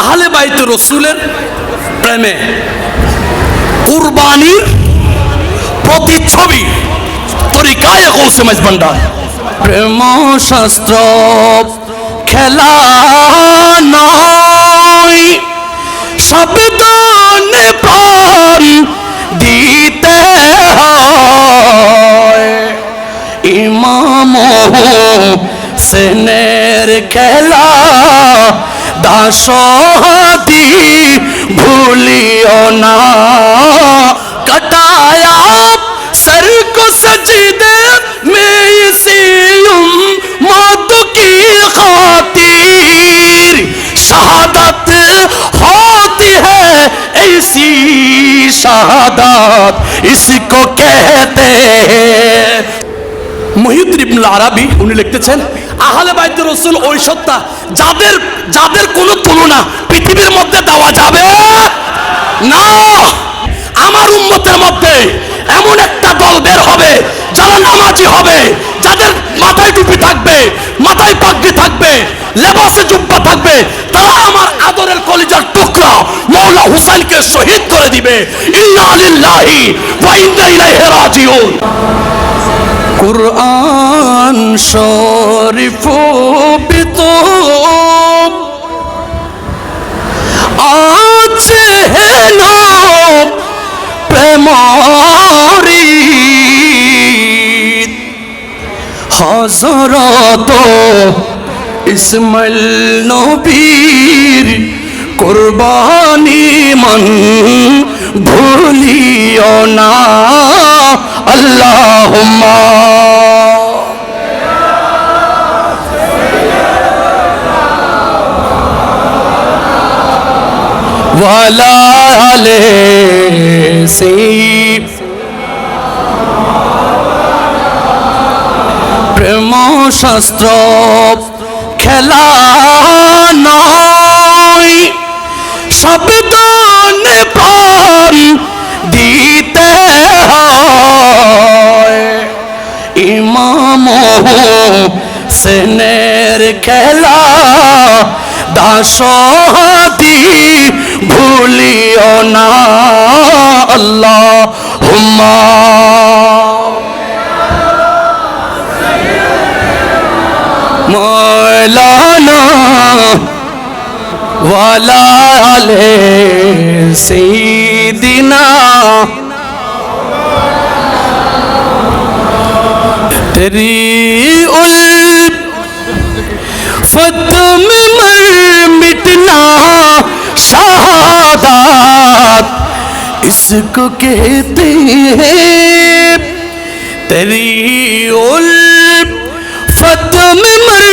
আহলে বাইত রসুলের প্রেমে। কুরবানির প্রতিচ্ছবি তরিকায় গৌসে মাইজবান্ডার প্রেম শাস্ত্র খেলা নয় শব্দ প্রাণ দিতে হয়। ইমাম সেনের খেলা دی بھولیو نا کٹایا سر کو سجدے میں اسی موت کی خاطر شہادت ہوتی ہے ایسی شہادت اس کو کہہ মহিউদ্দিন ইবনুল আরাবি উনি লিখতেছেন, আহলে বাইত রসুল ওই সত্তা, যাদের যাদের কোনো তুলনা পৃথিবীর মধ্যে দেওয়া যাবে না। আমার উম্মতের মধ্যে এমন একটা দল বের হবে, যারা নামাজি হবে, যাদের মাথায় টুপি থাকবে, মাথায় পাগড়ি থাকবে, লেবাসে জুব্বা থাকবে, তারা আমার আদরের কলিজার টুকরা মৌলা হুসাইনকে শহীদ করে দিবে। ইন্না লিল্লাহি ওয়া ইন্না ইলাইহি রাজিউন। কুরআন শরীফ বিতো আছে হেন প্রেমরি হজরত ইসমাইল নবীর কোরবানি মন ভুলিও না। আল্লাহুম্মা ওয়ালা আলে সেই প্রেম শাস্ত্র খেলা নয় শব্দ প্রাণ দিতে হয় ইমাম সেনের খেলা দাসী ভুলিও না আল্লাহ হুম্মা মৌলানা ওয়ালা আলে সেইদিনা تیری الفت میں مر اس کو کہتے ہیں تری الفت میں مر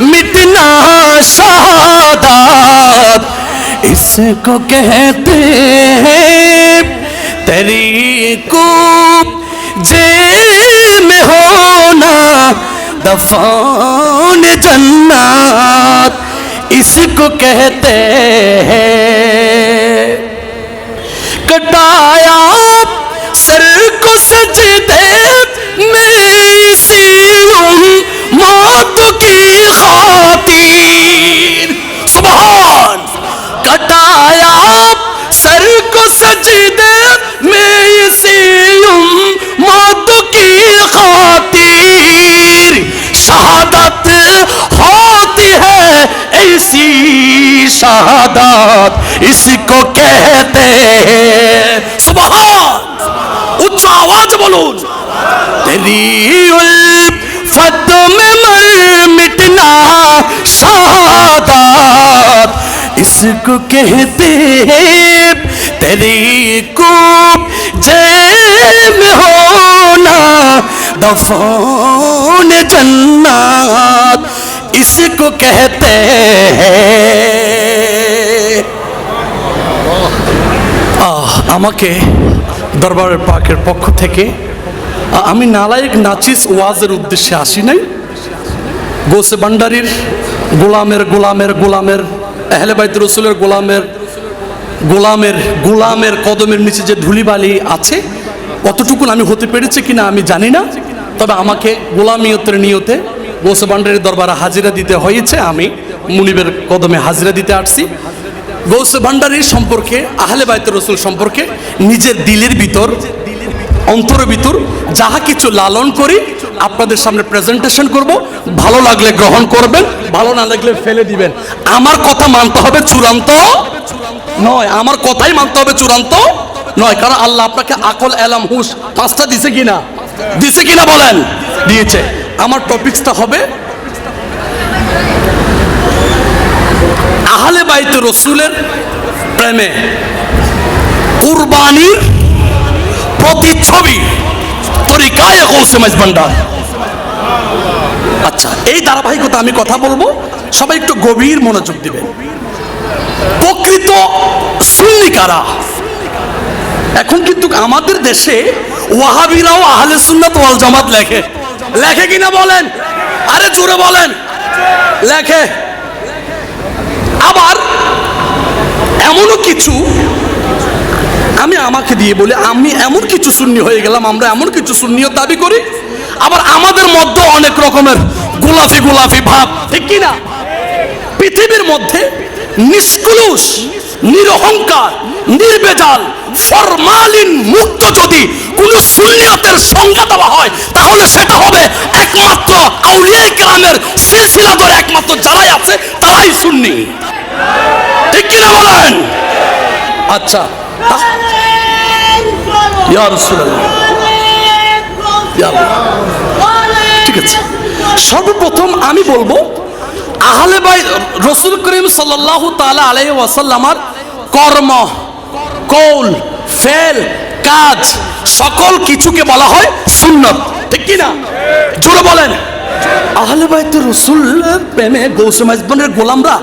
مٹنا شہادات اس کو کہتے ہیں تری کو جیل میں ہونا، دفان جنات اس کو کہتے ہیں۔ اس کو کہتے ہیں، سبحان اچھا آواز بولو تیری الفت میں مر مٹنا شہادات اس کو کہتے ہیں، تیری کو میں ہونا دفون جنات اس کو کہتے ہیں আমাকে দরবারের পাকের পক্ষ থেকে, আমি নালায়েক নাচিস ওয়াজের উদ্দেশ্যে আসি নাই। গোসে ভান্ডারির গোলামের গোলামের গোলামের এহলে বাইত রসুলের গোলামের গোলামের গোলামের কদমের নিচে যে ধুলিবালি আছে অতটুকুন আমি হতে পেরেছি কিনা আমি জানি না। তবে আমাকে গোলামিয়তের নিয়তে গোসে ভান্ডারির দরবারে হাজিরা দিতে হয়েছে। আমি মুনিবের কদমে হাজিরা দিতে আসছি। গৌসে ভান্ডারির সম্পর্কে, আহলে বাইত রসুল সম্পর্কে, নিজের দিলের ভিতর, অন্তরের ভিতর যাহা কিছু লালন করি আপনাদের সামনে প্রেজেন্টেশন করব। ভালো লাগলে গ্রহণ করবেন, ভালো না লাগলে ফেলে দিবেন। আমার কথা মানতে হবে চূড়ান্ত? নয়, আমার কথাই মানতে হবে চূড়ান্ত? নয়, কারণ আল্লাহ আপনাকে আকল, এলাম, হুশ, পাঁচটা দিছে কিনা? দিছে কিনা বলেন? দিয়েছে। আমার টপিকসটা হবে আহলে বাইতে রসুলের প্রেমে। কুরবানির প্রতিচ্ছবি তরিকায় ভান্ডার। আচ্ছা এই ধারাবাহিকতা আমি কথা বলব। সবাই একটু গভীর মনোযোগ দিবেন। প্রকৃত সুন্নি কারা এখন কিন্তু আমাদের দেশে ওয়াহাবিরাও আহলে সুন্নাত ওয়াল জামাত লেখে। লেখে কিনা বলেন? আরে জোরে বলেন। লেখে। আবার এমনও কিছু আমি আমাকে দিয়ে বলি, আমি এমন কিছু শূন্য হয়ে গেলাম, আমরা এমন কিছু শূন্যত দাবি করি। আবার আমাদের মধ্যে অনেক রকমের গোলাফি গোলাফি ভাব, ঠিক কি না পৃথিবীর মধ্যে নিষ্কুলুষ, নিরহংকার, নির্বেজাল, ফরমালিন মুক্ত যদি কোনো সুন্নিয়তের সংজ্ঞা দেওয়া হয়, তাহলে সেটা হবে একমাত্র আউলিয়া গ্রামের সিলসিলা ধরে একমাত্র যারাই আছে, তারাই সুন্নি। ঠিক কিনা বলেন? আচ্ছা। ঠিক আছে। সর্বপ্রথম আমি বলব, আহলে বাই রসুল করিম সাল্লাল্লাহু তাআলা আলাইহি ওয়াসাল্লামার কর্ম, কৌল, ফেল, কাজ সকল কিছুকে বলা হয় সুন্নত। ঠিক কি না জোরে বলেন। আহলে বাইত রসুল প্রেমে গৌসুম আজমানের গোলামরা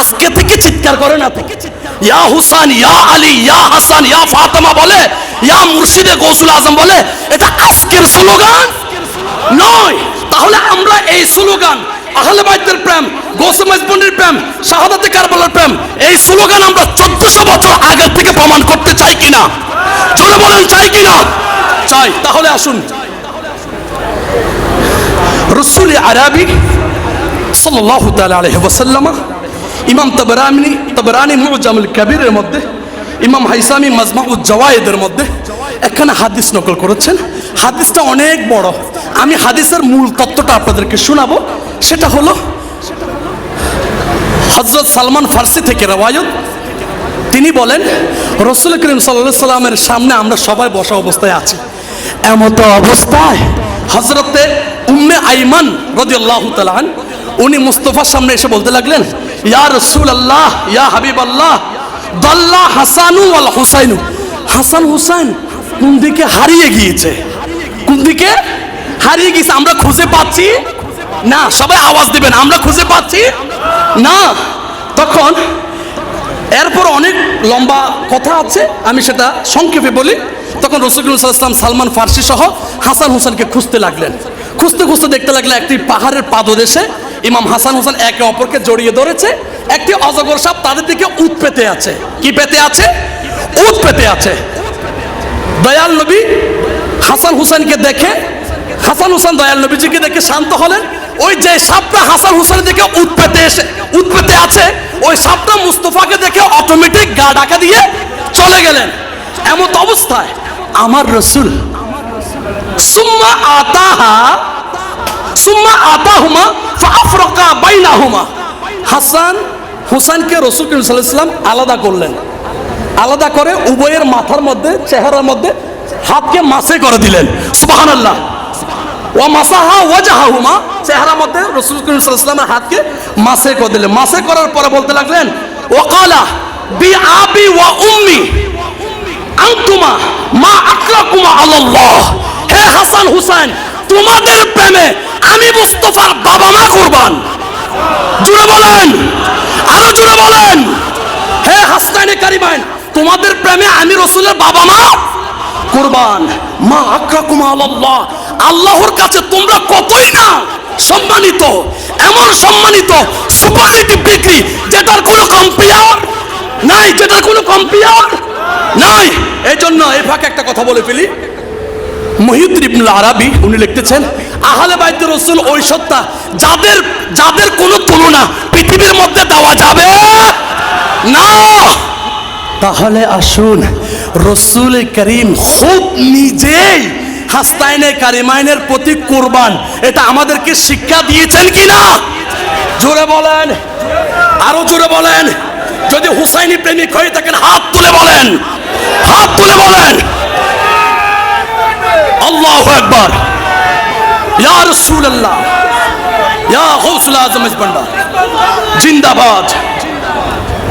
আজকে থেকে চিৎকার করে না থেকে ইয়া হুসান, ইয়া আলী, ইয়া হাসান, ইয়া ফাতেমা বলে, ইয়া মুর্শিদে গৌসুল আজম বলে, এটা আজকের স্লোগান নয়। তাহলে আমরা এই স্লোগান, আহলে বাইতের প্রেম গৌসুম আজমানের প্রেম, শাহাদাতে কারবালার প্রেম, এই স্লোগান আমরা চোদ্দশো বছর আগের থেকে প্রমাণ করতে চাই কিনা? জোরে বলেন, চাই কিনা? চাই। তাহলে আসুন। রসুল আরবি সাল্লাল্লাহু তাআলা আলাইহি ওয়াসাল্লাম ইমাম তাবরানি তাবরানি মুজামুল কাবীরের মধ্যে, ইমাম হাইসামি মাজমাউজ জাওয়ায়েদের মধ্যে এখানে হাদিস নকল করেছেন। হাদিসটা অনেক বড়। আমি হাদিসের মূল তত্ত্বটা আপনাদেরকে শোনাবো। সেটা হলো হজরত সালমান ফার্সি থেকে রেওয়ায়ত। তিনি বলেন, রসুল করিম সাল্লাহ সাল্লামের সামনে আমরা সবাই বসা অবস্থায় আছি। এমতো অবস্থায় হজরতে উম্মে আইমান রদিয়াল্লাহ তালান উনি মুস্তফার সামনে এসে বলতে লাগলেন ইয়া রসুল আল্লাহ ইয়া হাবিব আল্লাহ দল্লা হাসানু আল হুসাইনু। হাসান হুসাইন কোন দিকে হারিয়ে গিয়েছে? কোন দিকে হারিয়ে গিয়েছে? আমরা খুঁজে পাচ্ছি? না, সবাই আওয়াজ দিবেন, আমরা খুঁজে পাচ্ছি? না, তখন এরপর অনেক লম্বা কথা আছে, আমি সেটা সংক্ষেপে বলি। তখন ইসলাম সালমান ফার্সি সহ হাসান হোসেনকে খুঁজতে লাগলেন। খুঁজতে খুঁজতে দেখতে লাগলে একটি পাহাড়ের পাদদেশে ইমাম হাসান হোসেন একে অপরকে জড়িয়ে ধরেছে। একটি অজগর সাপ তাদের দিকে উত পেতে আছে। কি পেতে আছে? উত পেতে আছে। দয়াল নবী হাসান হুসেনকে দেখে, হাসান হুসেন দয়াল নবীজিকে দেখে শান্ত হলেন। ওই যে সাপটা হাসান হুসেনের দিকে উৎপেতে এসে উৎপেতে আছে, ওই সাপটা মুস্তফাকে দেখে অটোমেটিক গা ডাকা দিয়ে চলে গেলেন। এমত অবস্থায় আমার রসুল, সুম্মা আতাহা, সুম্মা আতাহুমা ফাফরকা বাইনাহুমা। হাসান হুসাইনকে রসুল করিম সাল্লাল্লাহু আলাইহি সাল্লাম আলাদা করলেন। আলাদা করে উভয়ের মাথার মধ্যে, চেহারার মধ্যে হাতকে মাসে করে দিলেন। সুবাহান আল্লাহ ও মাসাহা ওয়াজাহাহুমা চেহারার মধ্যে রসুল করিম সাল্লাল্লাহু আলাইহি সাল্লামের হাতকে মাসে করে দিলেন। মাসে করার পরে বলতে লাগলেন ওয়াকালা বি আবি ওয়া উম্মি আনতুমা মা আকরাকুমা আল্লাহ হে হাসান হুসাইন, তোমাদের প্রেমে আমি মুস্তফার বাবা মা কুরবান। জুড়ে বলেন, আরও জুড়ে বলেন। হে হাসনাইনে কারিমাইন, তোমাদের প্রেমে আমি রসুলের বাবা মা কুরবান। মা আক্রাকুম আল্লাহ আল্লাহর কাছে তোমরা কতই না সম্মানিত, এমন সম্মানিত সুপারলেটিভ ডিগ্রি যেটার কোনো কম্পিয়ার নাই, যেটার কোনো কম্পিয়ার নাই। এই জন্য এই ফাঁকে একটা কথা বলে ফেলি। মহিউদ্দিন ইবনুল আরাবি, উনি লিখতেছেন, আহলে বাইত রসুল ওই সত্তা, যাদের যাদের কোনো তুলনা পৃথিবীর মধ্যে দেওয়া যাবে না। তাহলে আসুন, রসুল করিম খুব নিজেই হাস্তাইনে কারিমাইনের প্রতি কোরবান। এটা আমাদেরকে শিক্ষা দিয়েছেন কি না জোরে বলেন, আরও জোরে বলেন। যদি হুসাইনি প্রেমিক হয়ে থাকেন, হাত তুলে বলেন, হাত তুলে বলেন। আল্লাহ একবার ইয়া রাসূলুল্লাহ, ইয়া গৌসুল আজম ইসবান্ডার জিন্দাবাদ।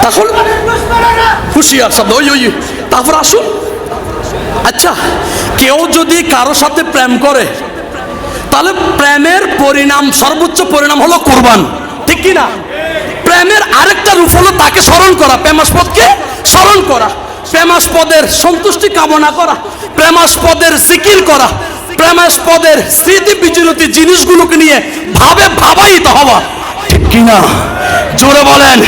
তাহলে হুশিয়ার শব্দ, ওই ওই তারপর আসুন। আচ্ছা কেউ যদি কারও সাথে প্রেম করে, তাহলে প্রেমের পরিণাম, সর্বোচ্চ পরিণাম হলো কোরবান। ঠিক কি না প্রেমের আরেকটা রূপ হলো তাকে স্মরণ করা। প্রেমাস্পদকে স্মরণ করা। প্রেমাস্পদের সন্তুষ্টি কামনা করা, প্রেমাস্পদের জিকির করা, প্রেমাস্পদের স্মৃতি বিচলিত জিনিসগুলোকে নিয়ে ভাবে ভাবাইতে হওয়া। ঠিক কিনা? জোরে বলেন।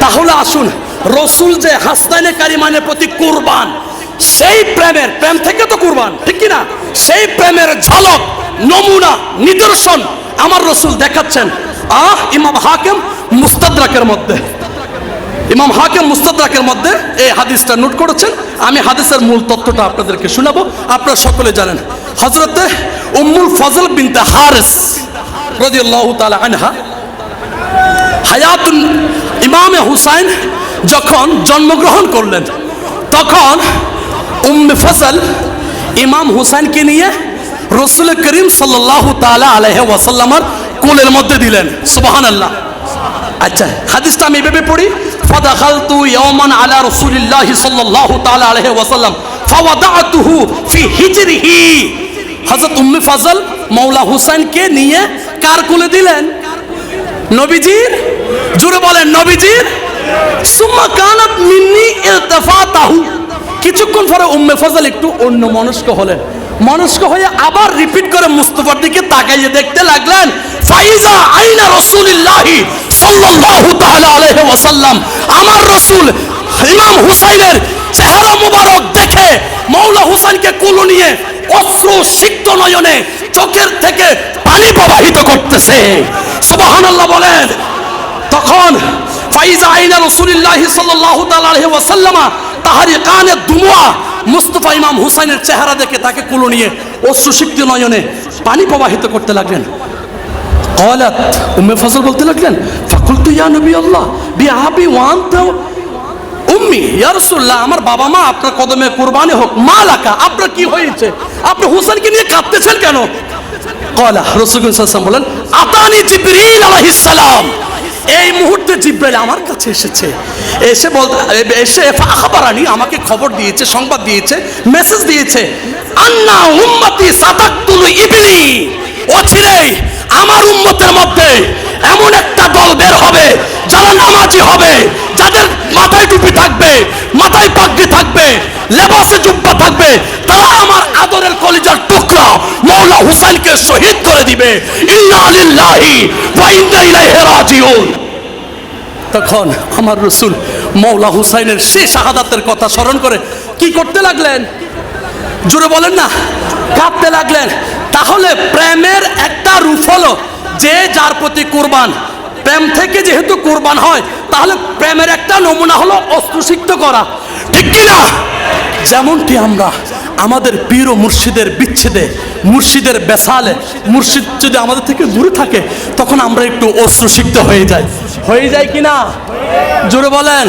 তাহলে আসুন, রসুল যে হাস্তানে কারিমানের প্রতি কুরবান, সেই প্রেমের, প্রেম থেকে তো কুরবান, ঠিক কিনা? সেই প্রেমের ঝলক, নমুনা, নিদর্শন আমার রসুল দেখাচ্ছেন, আহ, ইমাম হাকিম মুস্তাদরাকের মধ্যে। ইমাম হাকিম মুস্তাদরাকের মধ্যে এই হাদিসটা নোট করেছেন। আমি হাদিসের মূল তত্ত্বটা আপনাদেরকে শোনাবো। আপনারা সকলে জানেন হজরতে উম্মুল ফজল বিনতে হারিস রাদিয়াল্লাহু তাআলা আনহা হায়াতুন ইমামে হুসাইন যখন জন্মগ্রহণ করলেন, তখন উম্মে ফসল ইমাম হুসাইনকে নিয়ে রসুল করিম সাল্লাহ তালা আলহ ওয়াসাল্লামার কোলের মধ্যে দিলেন। সুবাহান আল্লাহ আচ্ছা হাদিসটা আমি এভাবে পড়ি ফাদাখালতু ইয়াওমান আলা রাসূলিল্লাহ সাল্লাল্লাহু তাআলা আলাইহি ওয়াসাল্লাম ফাওয়াদাতুহু ফি হিজরিহি হযরত উম্মে ফজল মাওলা হুসাইনকে নিয়ে কার কোলে দিলেন? নবীজির? জুড়ে বলেন, নবীজির? সুম্মা কানাত মিন্নি ইলতাফাতাহু। কিছুক্ষণ পরে উম্মে ফজল একটু অন্য মনস্ক হলেন। মনস্ক হয়ে আবার রিপিট করে মুস্তফার দিকে তাকাইয়ে দেখতে লাগলেন, ফাইজা আইনা রাসূলুল্লাহি সাল্লাল্লাহু আমার রসুল ইমাম হুসাইনের চেহারা মুবারক দেখে মৌলা হুসাইনকে কুলো নিয়ে অশ্রু সিক্ত নয়নে চোখের থেকে পানি প্রবাহিত করতেছে। সুবহানাল্লাহ বলেন, তখন ফাইজা আইনা রাসূলুল্লাহি সাল্লাল্লাহু তাআলা আলাইহি ওয়াসাল্লামা তাহারি কানে দুমুয়া মুস্তাফা ইমাম হুসাইনের চেহারা দেখে তাকে কুলো নিয়ে অশ্রুসিক্ত নয়নে পানি প্রবাহিত করতে লাগলেন। কলাত, উম্মে ফজল বলতে লাগলেন ফাকুলতু ইয়া নবী আল্লাহ বিআবি ওয়ান্ত উম্মি ইয়া রাসূলুল্লাহ আমার বাবা মা আপনার কদমে কুরবানি হোক মা আপনার কি হয়েছে? আপনি হোসেনকে নিয়ে কাঁদতেছেন কেন? কলা রসুল বলেন, আতানি জিবরিল আলাইহিস সালাম। এই মুহূর্তে জিব্রাইল আমার কাছে এসেছে। এসে বল এসে আখাবারানি আমাকে খবর দিয়েছে, সংবাদ দিয়েছে, মেসেজ দিয়েছে। আন্না উম্মতি সাতাক্তুল ইবলি অচিরেই আমার উম্মতের মধ্যে এমন একটা দল বের হবে, যারা নামাজি হবে, যাদের মাথায় টুপি থাকবে, মাথায় পাগড়ি থাকবে, লেবাসে জুব্বা থাকবে, তারা আমার আদরের কলিজার টুকরা মৌলা হুসাইনকে শহীদ করে দিবে। ইন্না লিল্লাহি ওয়া ইন্না ইলাইহি রাজিউন। তখন আমার রসুল মৌলা হুসাইনের সেই শাহাদাতের কথা স্মরণ করে কি করতে লাগলেন? জোরে বলেন না কাঁদতে লাগলেন। তাহলে প্রেমের একটা রূপ হলো যে যার প্রতি কোরবান, প্রেম থেকে যেহেতু কোরবান হয়, তাহলে প্রেমের একটা নমুনা হলো অস্ত্রসিক্ত করা। ঠিক কিনা? যেমনটি আমরা আমাদের পীর ও মুর্শিদের বিচ্ছেদে, মুর্শিদের বেসালে, মুর্শিদ যদি আমাদের থেকে দূরে থাকে, তখন আমরা একটু অস্ত্রসিক্ত হয়ে যাই। হয়ে যায় কি না জোরে বলেন।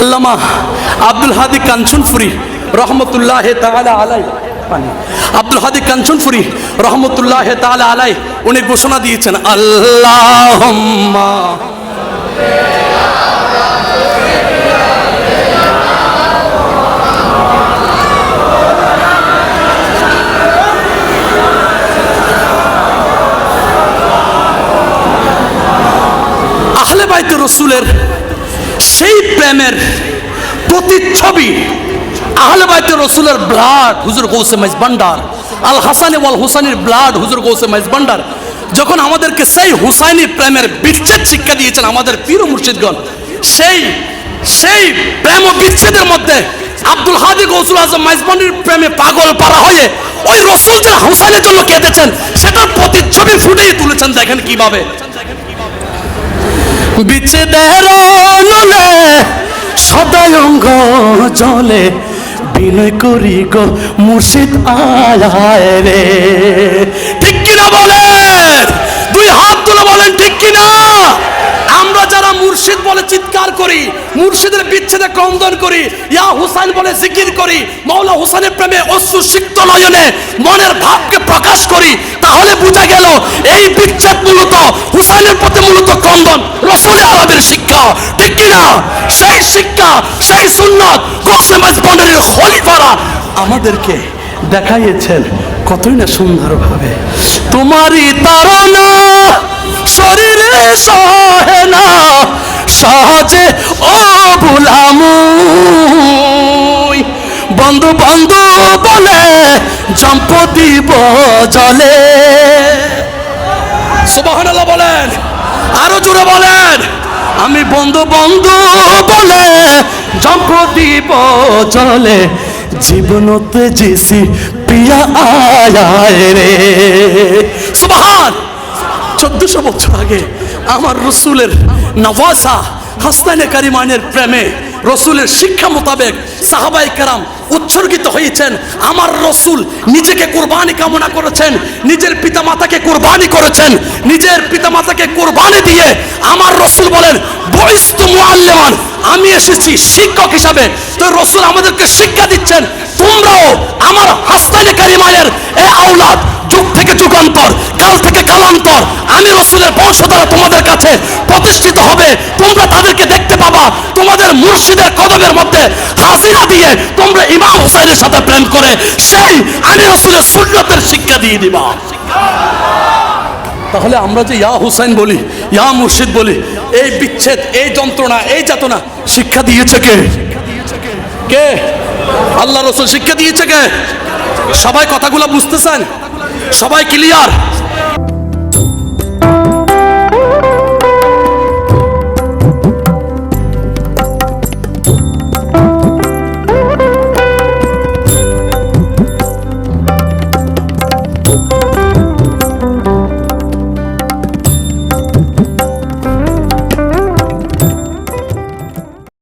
আল্লামা আব্দুল হাদি কাঞ্চনফুরি রহমতুল্লাহ তাআলা আলাই পানি। আব্দুল হাদি কাঞ্চনফুরি রহমতুল্লাহ তাআলা আলাই, উনি ঘোষণা দিয়েছেন আল্লাহ আহলে বাইতে রসুলের সেই প্রেমের প্রতিচ্ছবি আহলে বাইতে রসুলের ব্লাড হুজুর গৌসে মাইজ ভান্ডার। আল হাসানি ওয়াল হুসানির ব্লাড হুজুর গৌসে মাইজ ভান্ডার। যখন আমাদেরকে সেই হুসাইনি প্রেমের বিচ্ছেদ শিক্ষা দিয়েছেন আমাদের পীর মুর্শিদগণ, সেই সেই প্রেম ও বিচ্ছেদের মধ্যে আব্দুল হাদি গৌসুল আজম মাইজবানির প্রেমে পাগল পারা হয়ে ওই রসুল যে হুসাইনের জন্য কেঁদেছেন, সেটার প্রতিচ্ছবি ফুটিয়ে তুলেছেন দেখেন কীভাবে। বিচ্ছেদের নলে সদায় অঙ্গ জলে বিনয় করি গো মুর্শিদ আলায় রে। ঠিক কিনা বলেন? দুই হাত তুলে বলেন, ঠিক কিনা? আমরা যারা মুর্শিদ বলে চিৎকার করি, মুর্শিদের বিচ্ছেদে ক্রন্দন করি, ইয়া হুসাইন বলে জিকির করি, মৌলা হুসাইনের প্রেমে অশ্রু সিক্ত নয়নে মনের ভাবকে প্রকাশ করি, তাহলে বোঝা গেল এই বিচ্ছেদ মূলত হুসাইনের প্রতি মূলত ক্রন্দন, রসুল আরবের শিক্ষা। ঠিক কিনা? সেই শিক্ষা, সেই সুন্নত কসেমাজ বনের খলিফারা আমাদেরকে দেখাইয়েছেন, কতই না সুন্দরভাবে। তোমারই তারা শরীরে সহে না সহজে ও বন্ধু বন্ধু বলে জম্প দিব জলে। বলেন, আরও জোরে বলেন, আমি বন্ধু বন্ধু বলে জম্প দিব জলে। জীবনতে যেসি পিয়া আয় রে। সুবহান! চোদ্দশো বছর আগে আমার রসুলের নওয়াসা হাসনাইনে কারিমানের প্রেমে রসুলের শিক্ষা মোতাবেক সাহাবাই কারাম উৎসর্গিত হয়েছেন। আমার রসুল নিজেকে কোরবানি কামনা করেছেন, নিজের পিতামাতাকে কোরবানি করেছেন, নিজের পিতামাতাকে কোরবানি দিয়ে আমার রসুল বলেন আমি এসেছি শিক্ষক হিসাবে। তো রসুল আমাদেরকে শিক্ষা দিচ্ছেন, তোমরাও আমার হাসনাইনে কারিমায়ের এ আওলাদ থেকে যুগান্তর কাল থেকে কালান্তর আমি রসুলের বংশধারা তোমাদের কাছে প্রতিষ্ঠিত হবে। তোমরা তাদেরকে দেখতে পাবা। তোমাদের মুর্শিদের কদমের মধ্যে হাজিরা দিয়ে তোমরা ইমাম হুসাইনের সাথে প্রেম করে, সেই আমি রসুলের সুন্নতের শিক্ষা দিয়ে দিবা। তাহলে আমরা যে ইয়া হুসাইন বলি, ইয়া মুর্শিদ বলি, এই বিচ্ছেদ, এই যন্ত্রণা, এই যাতনা শিক্ষা দিয়েছে কে? কে? আল্লাহ রসুল শিক্ষা দিয়েছে কে? সবাই কথাগুলো বুঝতেছেন সবাই ক্লিয়ার।